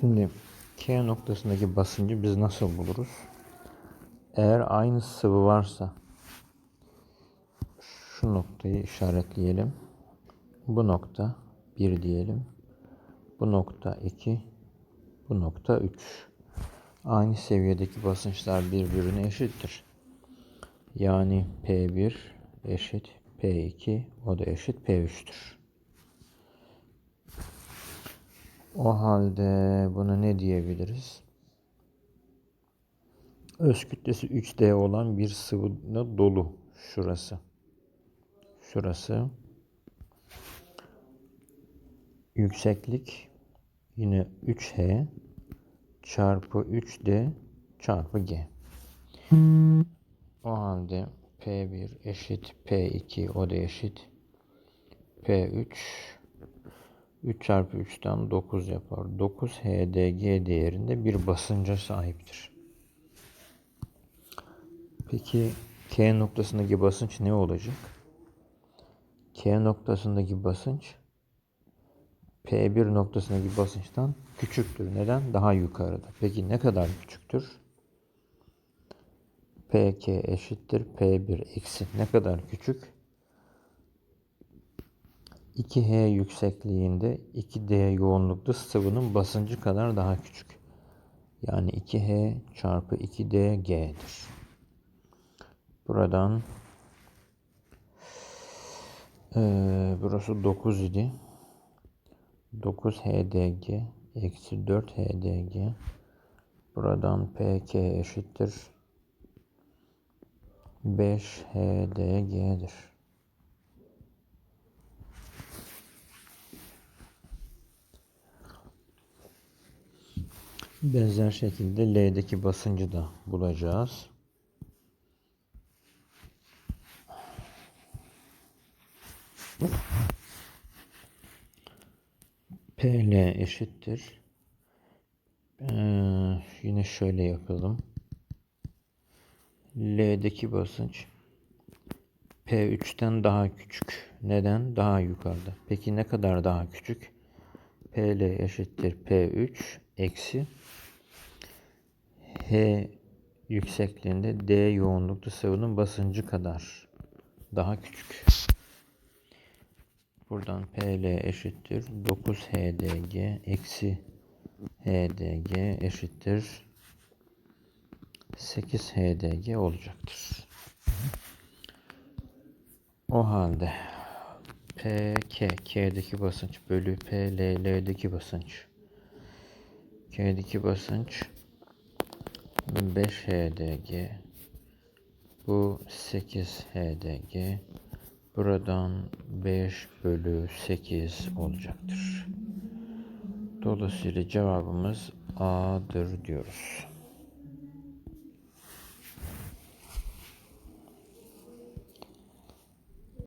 Şimdi K noktasındaki basıncı biz nasıl buluruz? Eğer aynı sıvı varsa şu noktayı işaretleyelim. Bu nokta 1 diyelim. Bu nokta 2. Bu nokta 3. Aynı seviyedeki basınçlar birbirine eşittir. Yani P1 eşit P2 o da eşit P3'tür. O halde buna ne diyebiliriz? Öz kütlesi 3D olan bir sıvıyla dolu şurası. Şurası. Yükseklik yine 3H çarpı 3D çarpı G. O halde P1 eşit P2 o da eşit P3 3 çarpı 3'ten 9 yapar. 9 HDG değerinde bir basınca sahiptir. Peki K noktasındaki basınç ne olacak? K noktasındaki basınç P1 noktasındaki basınçtan küçüktür. Neden? Daha yukarıda. Peki ne kadar küçüktür? PK eşittir P1 eksi ne kadar küçük? 2H yüksekliğinde 2D yoğunlukta sıvının basıncı kadar daha küçük. Yani 2H çarpı 2D G'dir. Buradan ee, burası 9 idi. 9 HDG eksi 4 HDG buradan PK eşittir 5 HDG'dir. Benzer şekilde L'deki basıncı da bulacağız. PL eşittir. Ee, yine şöyle yapalım. L'deki basınç P3'ten daha küçük. Neden? Daha yukarıda. Peki ne kadar daha küçük? PL eşittir P3 eksi H yüksekliğinde D yoğunlukta sıvının basıncı kadar daha küçük. Buradan PL eşittir 9 HDG eksi HDG eşittir 8 HDG olacaktır. O halde PK K'deki basınç bölü PL L'deki basınç K'deki basınç 5 HDG bu 8 HDG buradan 5 bölü 8 olacaktır. Dolayısıyla cevabımız A'dır diyoruz.